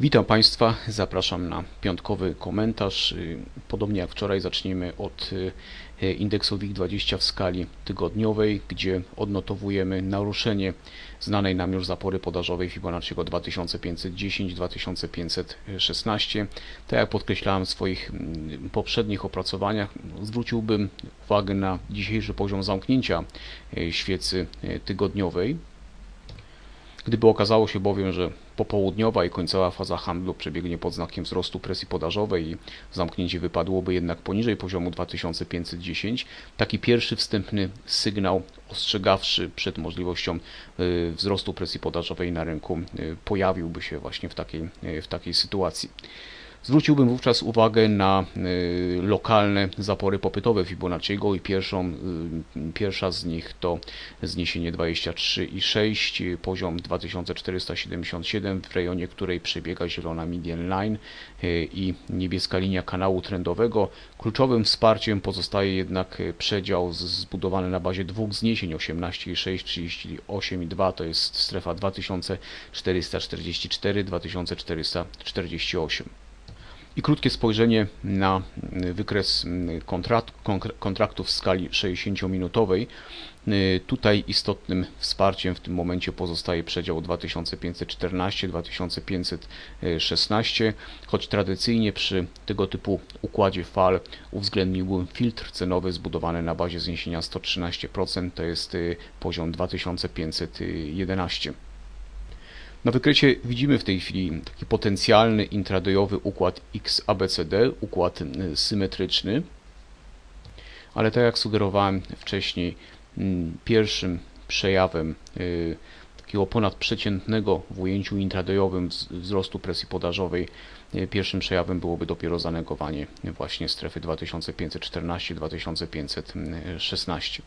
Witam Państwa, zapraszam na piątkowy komentarz. Y, Podobnie jak wczoraj zaczniemy od y, indeksu WIG20 w skali tygodniowej, gdzie odnotowujemy naruszenie znanej nam już zapory podażowej Fibonacciego 2510-2516. Tak jak podkreślałem w swoich mm, poprzednich opracowaniach, zwróciłbym uwagę na dzisiejszy poziom zamknięcia y, świecy tygodniowej. Gdyby okazało się bowiem, że popołudniowa i końcowa faza handlu przebiegnie pod znakiem wzrostu presji podażowej i zamknięcie wypadłoby jednak poniżej poziomu 2510, taki pierwszy wstępny sygnał ostrzegawczy przed możliwością y, wzrostu presji podażowej na rynku y, pojawiłby się właśnie w takiej, y, w takiej sytuacji. Zwróciłbym wówczas uwagę na y, lokalne zapory popytowe Fibonacciego i pierwszą, y, pierwsza z nich to zniesienie 23,6, poziom 2477 w rejonie której przebiega zielona median line y, i niebieska linia kanału trendowego. Kluczowym wsparciem pozostaje jednak przedział zbudowany na bazie dwóch zniesień 18,6, 38,2 to jest strefa 2444, 2448 i krótkie spojrzenie na wykres kontrakt, kontraktów w skali 60-minutowej. Tutaj istotnym wsparciem w tym momencie pozostaje przedział 2514-2516, choć tradycyjnie przy tego typu układzie fal uwzględniłbym filtr cenowy zbudowany na bazie zniesienia 113%, to jest y, poziom 2511. Na wykresie widzimy w tej chwili taki potencjalny intradayowy układ XABCD, układ y, symetryczny, ale tak jak sugerowałem wcześniej, mm, pierwszym przejawem y, takiego ponadprzeciętnego w ujęciu intradayowym wzrostu presji podażowej, y, pierwszym przejawem byłoby dopiero zanegowanie właśnie strefy 2514-2516.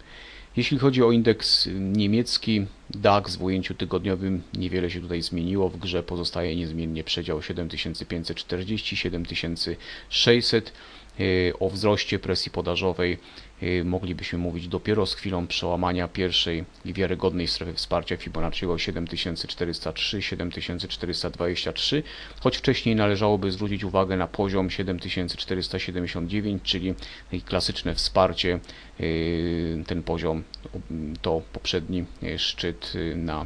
Jeśli chodzi o indeks niemiecki, DAX w ujęciu tygodniowym niewiele się tutaj zmieniło. W grze pozostaje niezmiennie przedział 7540-7600. Y, o wzroście presji podażowej y, moglibyśmy mówić dopiero z chwilą przełamania pierwszej i wiarygodnej strefy wsparcia Fibonacciego 7403-7423, choć wcześniej należałoby zwrócić uwagę na poziom 7479, czyli klasyczne wsparcie. Y, ten poziom to poprzedni szczyt na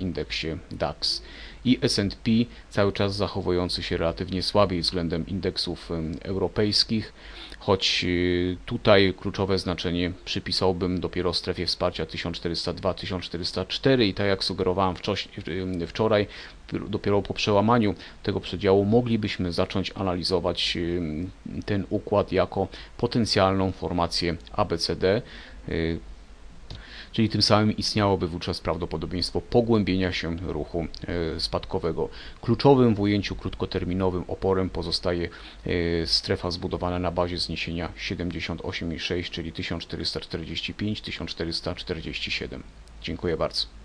indeksie DAX i S&P cały czas zachowujący się relatywnie słabiej względem indeksów europejskich, choć tutaj kluczowe znaczenie przypisałbym dopiero strefie wsparcia 1402-1404 i tak jak sugerowałem wczoraj, dopiero po przełamaniu tego przedziału moglibyśmy zacząć analizować ten układ jako potencjalną formację ABCD czyli tym samym istniałoby wówczas prawdopodobieństwo pogłębienia się ruchu e, spadkowego. Kluczowym w ujęciu krótkoterminowym oporem pozostaje e, strefa zbudowana na bazie zniesienia 78,6, czyli 1445-1447. Dziękuję bardzo.